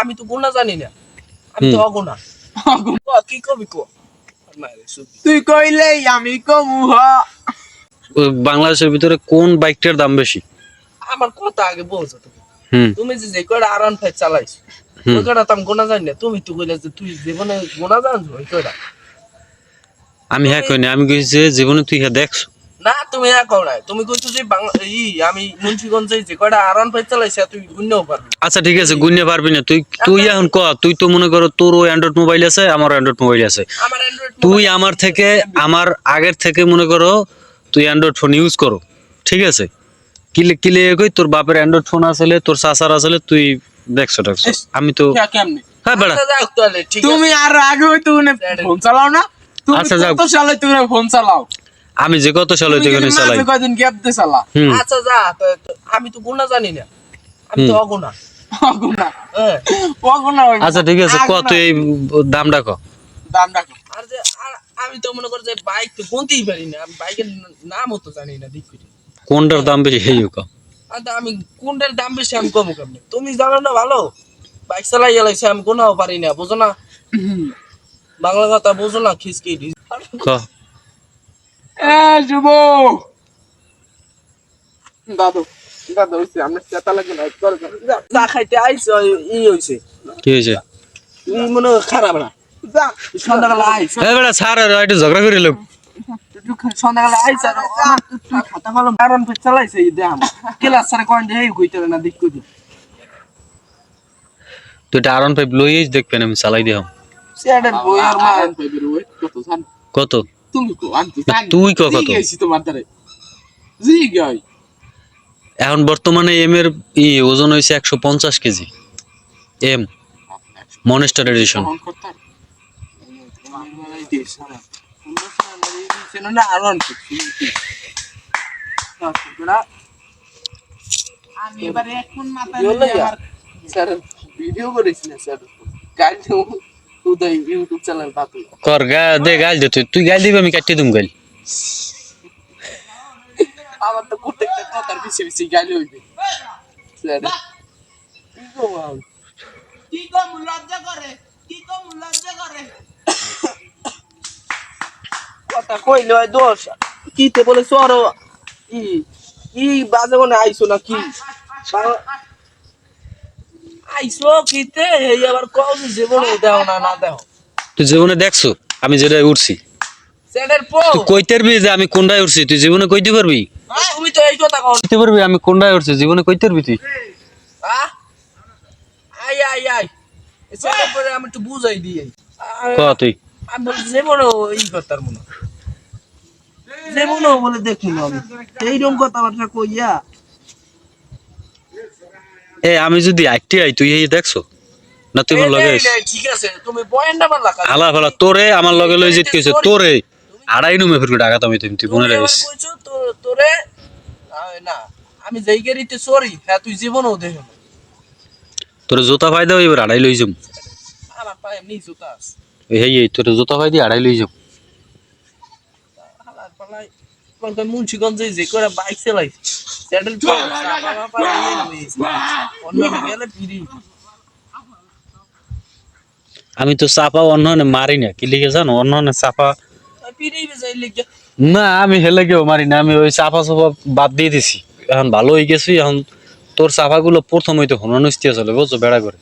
আমি তো গোনা জানি না। আমি তো অগোনা কি কবি কো? তুই কইলেই আমি কমু হ। বাংলাদেশের ভিতরে কোন বাইকটার দাম বেশি? আমার কথা আগে বলছো তুমি। তুমি যে যে কয়টা আর ফাইভ চালাইছো। ওই কয়টা তো আমি গোনা জানি না। তুমি তো কইলে যে তুই জীবনে গোনা জানছো ওই কয়টা? আমি হ্যাঁ কইনি আমি কইছি যে জীবনে তুই হ্যাঁ দেখছ। না তুমি হ্যাঁ কও নাই। তুমি কইছো যে বাংলা ই আমি মুন্সিগঞ্জে যে কয়টা আর ওয়ান ফাইভ চালাইছি তুই গুনতেও পারবি আচ্ছা ঠিক আছে গুনতে পারবি না। তুই তুই এখন ক তুই তো মনে করো তোর অ্যান্ড্রয়েড মোবাইল আছে আমার অ্যান্ড্রয়েড মোবাইল আছে। তুই আমার থেকে আমার আগের থেকে মনে করো তুই অ্যান্ড্রয়েড ফোন ইউজ করো ঠিক আছে? কিলে কিলে কই তোর বাপের অ্যান্ড্রয়েড ফোন আসলে তোর চাচার আসলে তুই দেখছ দেখছ আমি তো হ্যাঁ বেড়া। আচ্ছা তুমি আর আগে হয়তো ফোন চালাও না। আচ্ছা, যাও। কত সালে তুমি ফোন চালাও? আমি যে কত সালে চালাই? কয়দিন গ্যাপ দিয়ে চালা? আচ্ছা যা আমি তো গোনা জানি না। আমি তো অগোনা অগুনা হ্যাঁ অগুনা আচ্ছা ঠিক আছে ক আগুনা তুই এই দামটা ক দাম রাখো। আর যে আমি তো মনে করি যে বাইক তো গুনতেই পারি না। আমি বাইকের নামও তো জানি না করে। কোনটার দাম বেশি হেই ক আমি কোনটার দাম বেশি আমি কম কেমনি? তুমি জানো না ভালো? বাইক চালাই গেলাইছে আমি গোনাও পারি না বুঝো না? বাংলা কথা বুঝো না খিসকি ক? শুভ দাদু দাদু হইছে আমরা চেতা লাগে না। যা, খাইতে আইছে ই হইছে। কি হয়েছে তুমি মনে খারাপ না। যা সন্ধ্যাবেলা আইস এ বেড়া ছাড় একটু ঝগড়া করে লোক। সন্ধ্যাবেলা আইস আর আমার তো তুই খাতা কলম কারণ ফের চালাইছে এই দেখ ক্লাস স্যার কয়েন দিয়ে কইতে না দিক কই তুই এটা আরন পাইপ লইয়েই দেখবেন আমি চালাই জান? কত? তুমি কো তুই ক কত? তোমার দ্বারে। জি গাই এখন বর্তমানে এম এর ই ওজন হয়েছে একশো পঞ্চাশ কেজি। এম মনেস্টার এডিশন আমি এবারে এখন ইয়ে ভিডিও করেছি না স্যার। গাইল উদয় ইউটিউব চ্যানেল পাতু কর গা দে গাল দে তুই তুই গাল দিবি আমি কাটিয়ে দিম গাল আমার তো প্রত্যেকটা কথার পিছিয়ে পিছিয়ে গাইলে হইবে কি কম লজ্জা করে কি কম লজ্জা করে কথা কইলে হয় দোষ কিতে বলে সর ই ই বাজে মনে আইসো না কি বাংলা- আইসো কিতে এই আবার কও যে জীবনে দেও না না দেও। তুই জীবনে দেখছ? আমি যেটা উঠছি। স্যারের পো তুই কইতে যে আমি কোনটায় উঠছি? তুই জীবনে কইতে পারবি? তুমি তো এই কথা কও কইতে পারবি আমি কোনটায় উঠছি? জীবনে কইতে পারবি তুই? আই আই আই। পরে আমি একটু বুঝাই দিই। ক তুই? আমি জীবনে ই করতার মনে জীবনে বলে দেখুন আমি। এইরকম কথাবার্তা কইয়া এ আমি যদি আইটি আই তুই এই দেখছ? না তুই আমার লগে ঠিক আছে তুমি পয়েন্ট আমার লাগা হালা ফালা তোরে আমার লগে লই জিত কইছে তোরে আড়াই নুমে ফিরকে টাকা তুমি তুমি তুই মনে রাখিস। তোরে না আমি যেই গেরিতে সরি হ্যাঁ তুই জীবনেও দেখো না। তোরে জোতা পাই দাও এবার আড়াই লই যাম। আমার পায়ে এমনি জুতা আছে। এই এই তোরে জোতা পাই দি আড়াই লই যাম। তোমার তো মুন্সিগঞ্জে যে করে বাইক চালাইছে। অন্য গেলে আমি তো চাপা অন্যনে মারি না কি লিখে জানো? অন্যনে চাপা না আমি হেলে কেউ মারি না আমি ওই চাপা চাপা বাদ দিয়ে দিছি। এখন ভালো হয়ে গেছি এখন তোর চাপা গুলো প্রথম হইতে হনস্তিয়া চলে বুঝছ? বেড়া করে।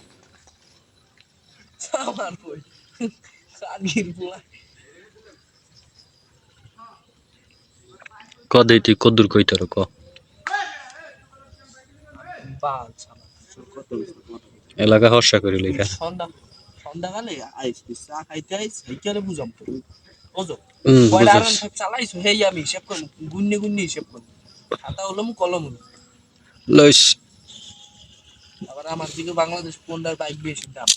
ক দেই তুই কদ্দুর কই তোর ক। এলাকা হর্ষা করি লেখা। সন্ধ্যা সন্ধ্যাকালে আইস চা খাইতে আইস সেইখানে বুঝাম তো। বুঝো? হুম, আরাম চালাইছো হেই আমি হিসাব করব গুন্নে গুন্নে হিসাব করব খাতা হলাম কলম হলো লইস। আবার আমার দিকে বাংলাদেশ কোনটার বাইক বেশি দাম?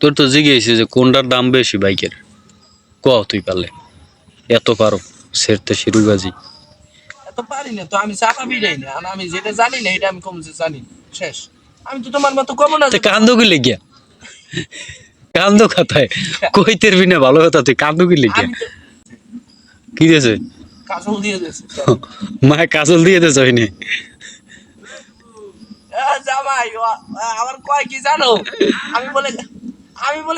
তোর তো জিজ্ঞেস যে কোনটার দাম বেশি বাইকের ক তুই পারলে? এত পারো সেরতে শিরুগাজি এত পারি না তো আমি চাপা বিড়াই না? আর আমি যেটা জানি না এটা আমি কম যে জানি শেষ। আমি তো তোমার মতো কমো না তে কান্দো কি লেগিয়া? কান্দো কথায়। কইতে পারবি না ভালো কথা তুই কান্দো কি লেগিয়া? কি দিয়েছে? কাজল দিয়ে দিয়েছি। মায় কাজল দিয়ে দিয়েছে হয়নি জামাই আমার কয় কি জানো? আমি বলে আমি বলে